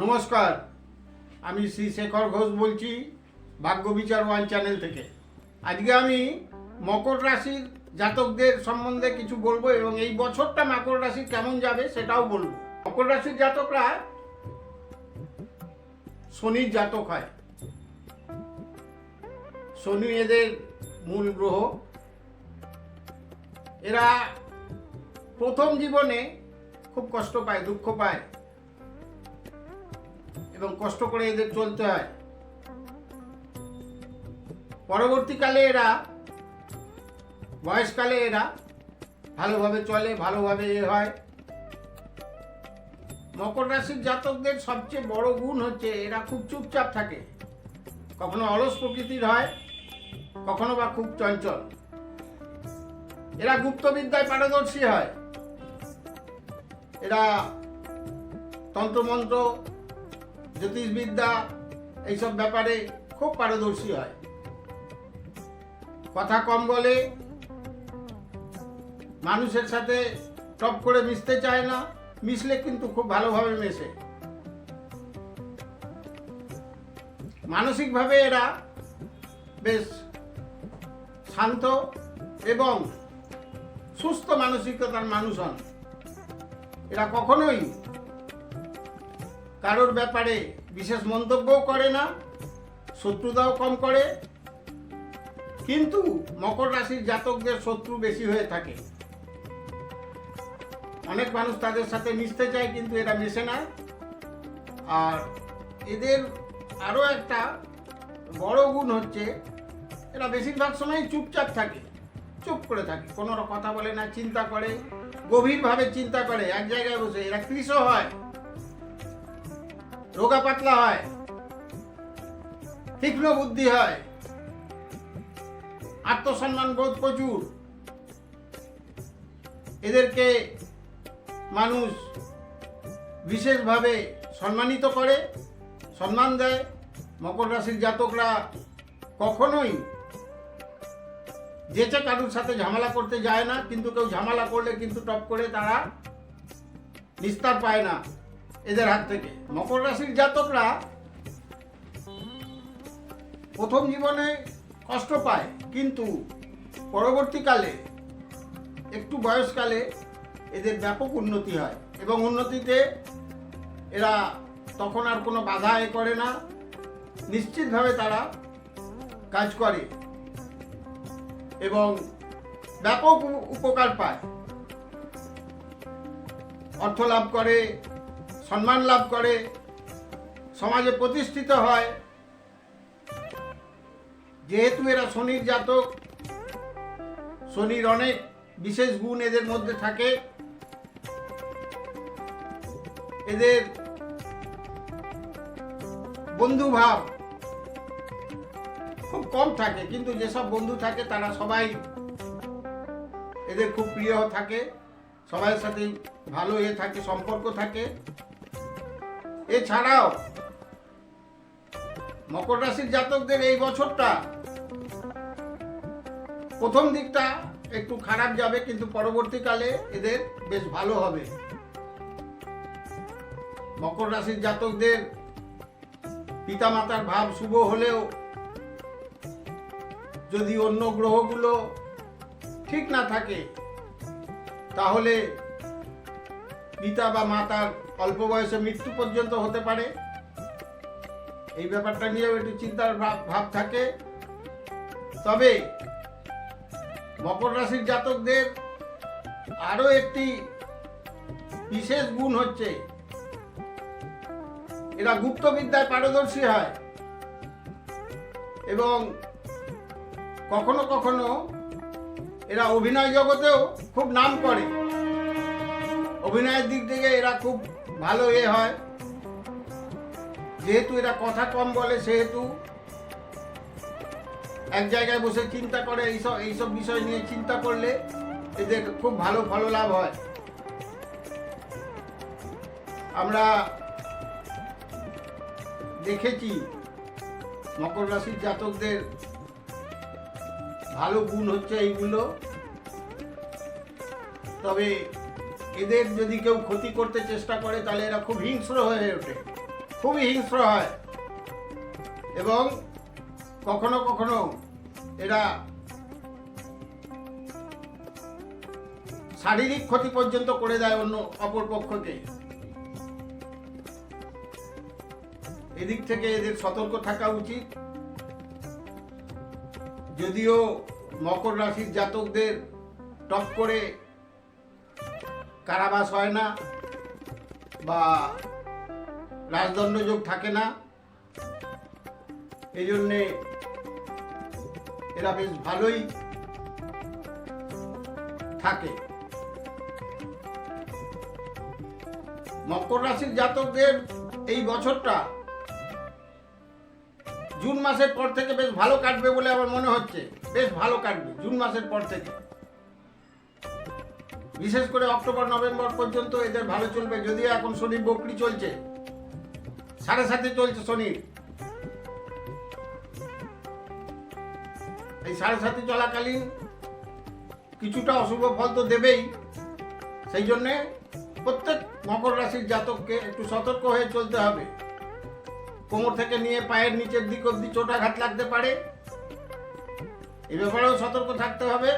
নমস্কার, আমি শ্রী শেখর ঘোষ বলছি ভাগ্য বিচার ওয়ান চ্যানেল থেকে। আজকে আমি মকর রাশির জাতকদের সম্বন্ধে কিছু বলব এবং এই বছরটা মকর রাশি কেমন যাবে সেটাও বলব। মকর রাশির জাতকরা শনির জাতক হয়। শনি এদের মূল গ্রহ। এরা প্রথম জীবনে খুব কষ্ট পায়, দুঃখ পায়। এবং কষ্ট করে এদের চলতে হয়। পরবর্তীকালে এরা, বয়সকালে এরা ভালোভাবে চলে, ভালোভাবে এ হয়। মকর রাশির জাতকদের সবচেয়ে বড় গুণ হচ্ছে এরা খুব চুপচাপ থাকে। কখনো অলস প্রকৃতির হয়, কখনো বা খুব চঞ্চল। এরা গুপ্তবিদ্যায় পারদর্শী হয়। এরা তন্ত্রমন্ত্র জ্যোতিষবিদ্যা এইসব ব্যাপারে খুব পারদর্শী হয়। কথা কম বলে মানুষের সাথে টপ করে মিশতে চায় না, মিশলে কিন্তু খুব ভালোভাবে মেশে। মানসিকভাবে এরা বেশ শান্ত এবং সুস্থ মানসিকতার মানুষ হন। এরা কখনোই কারোর ব্যাপারে বিশেষ মন্তব্যও করে না, শত্রুতাও কম করে। কিন্তু মকর রাশির জাতকদের শত্রু বেশি হয়ে থাকে। অনেক মানুষ তাদের সাথে মিশতে চায়, কিন্তু এরা মেশে না। আর এদের আরও একটা বড় গুণ হচ্ছে, এরা বেশিরভাগ সময় চুপচাপ থাকে, চুপ করে থাকে। কোনো কথা বলে না, চিন্তা করে, গভীরভাবে চিন্তা করে। এক জায়গায় বসে এরা কৃষ হয়। রোগা পাতলা হয়। তীক্ষ্ণ বুদ্ধি হয়। আত্মসম্মান বোধ প্রচুর। এদেরকে মানুষ বিশেষভাবে সম্মানিত করে, সম্মান দেয়। মকর রাশির জাতকরা কখনোই যেচে কারুর সাথে ঝামেলা করতে যায় না, কিন্তু কেউ ঝামেলা করলে কিন্তু টপ করে তারা নিস্তার পায় না। এদের হাত থেকে। মকর রাশির জাতকরা প্রথম জীবনে কষ্ট পায়, কিন্তু পরবর্তীকালে, একটু বয়সকালে এদের ব্যাপক উন্নতি হয় এবং উন্নতিতে এরা তখন আর কোনো বাধা এ করে না। নিশ্চিতভাবে তারা কাজ করে এবং ব্যাপক উপকার পায়। অর্থ লাভ করে সম্মান লাভ করে, সমাজে প্রতিষ্ঠিত হয়। যেহেতু এরা শনির জাতক, শনির অনেক বিশেষ গুণ এদের মধ্যে থাকে। এদের বন্ধুভাব খুব কম থাকে, কিন্তু যেসব বন্ধু থাকে তারা সবাই এদের খুব প্রিয় থাকে সবার সাথে ভালো এ থাকে, সম্পর্ক থাকে। এছাড়াও মকর রাশির জাতকদের এই বছরটা প্রথম দিকটা একটু খারাপ যাবে, কিন্তু পরবর্তীকালে এদের বেশ ভালো হবে। মকর রাশির জাতকদের পিতামাতার ভাব শুভ হলেও যদি অন্য গ্রহগুলো ঠিক না থাকে, তাহলে পিতা বা মাতার অল্প বয়সে মৃত্যু পর্যন্ত হতে পারে। এই ব্যাপারটা নিয়েও একটু চিন্তার ভাব ভাব থাকে। তবে মকর রাশির জাতকদের আরও একটি বিশেষ গুণ হচ্ছে, এরা গুপ্তবিদ্যায় পারদর্শী হয় এবং কখনো কখনো এরা অভিনয় জগতেও খুব নাম করে। অভিনয়ের দিক থেকে এরা খুব ভালো এ হয়। যেহেতু এরা কথা কম বলে, সেহেতু এক জায়গায় বসে চিন্তা করে, এইসব এইসব বিষয় নিয়ে চিন্তা করলে এদের খুব ভালো ফল লাভ হয়। আমরা দেখেছি মকর রাশির জাতকদের ভালো গুণ হচ্ছে এইগুলো। তবে এদের যদি কেউ ক্ষতি করতে চেষ্টা করে, তাহলে এরা খুব হিংস্র হয়ে ওঠে। খুবই হিংস্র হয়। এবং কখনো কখনো এরা শারীরিক ক্ষতি পর্যন্ত করে দেয় অন্য অপর পক্ষকে। এদিক থেকে এদের সতর্ক থাকা উচিত। যদিও মকর রাশির জাতকদের টপ করে কারাবাস হয় না বা রাজদণ্ডযোগ থাকে না। এই জন্যে এরা বেশ ভালোই থাকে। মকর রাশির জাতকদের এই বছরটা জুন মাসের পর থেকে বেশ ভালো কাটবে বলে আমার মনে হচ্ছে। বেশ ভালো কাটবে জুন মাসের পর থেকে। বিশেষ করে অক্টোবর, নভেম্বর পর্যন্ত এদের ভালো চলবে। যদিও এখন শনির বকরি চলছে। সাড়ে সাথে চলছে শনির এই সাড়ে সাথে চলাকালীন কিছুটা অশুভ ফল তো দেবেই। সেই জন্যে প্রত্যেক মকর রাশির জাতককে একটু সতর্ক হয়ে চলতে হবে। কোমর থেকে নিয়ে পায়ের নিচের দিক অব্দি চোটাঘাত লাগতে পারে। এ ব্যাপারেও সতর্ক থাকতে হবে।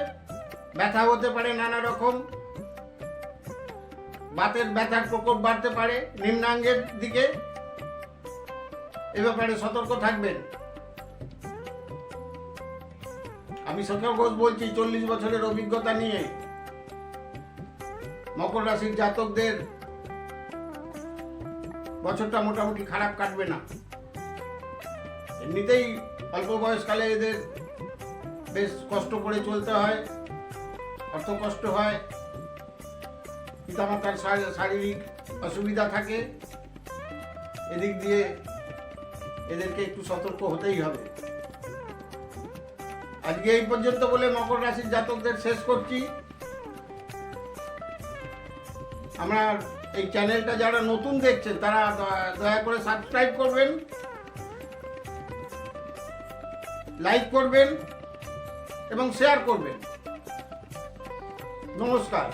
ব্যথা হতে পারে নানা রকম। বাতের ব্যথার প্রকোপ বাড়তে পারে, নিম্নাঙ্গের দিকে এ ব্যাপারে সতর্ক থাকবেন। আমি শেখর ঘোষ বলছি, চল্লিশ বছরের অভিজ্ঞতা নিয়ে। মকর রাশির জাতকদের বছরটা মোটামুটি খারাপ কাটবে না। এমনিতেই অল্প বয়সকালে এদের বেশ কষ্ট করে চলতে হয় অর্থ কষ্ট হয়। পিতামাতার শারী- শারীরিক অসুবিধা থাকে, এদিক দিয়ে এদেরকে একটু সতর্ক হতেই হবে। আজকে এই পর্যন্ত বলে মকর রাশির জাতকদের শেষ করছি। আমরা এই চ্যানেলটা যারা নতুন দেখছেন, তারা দয়া করে সাবস্ক্রাইব করবেন, লাইক করবেন এবং শেয়ার করবেন। নমস্কার।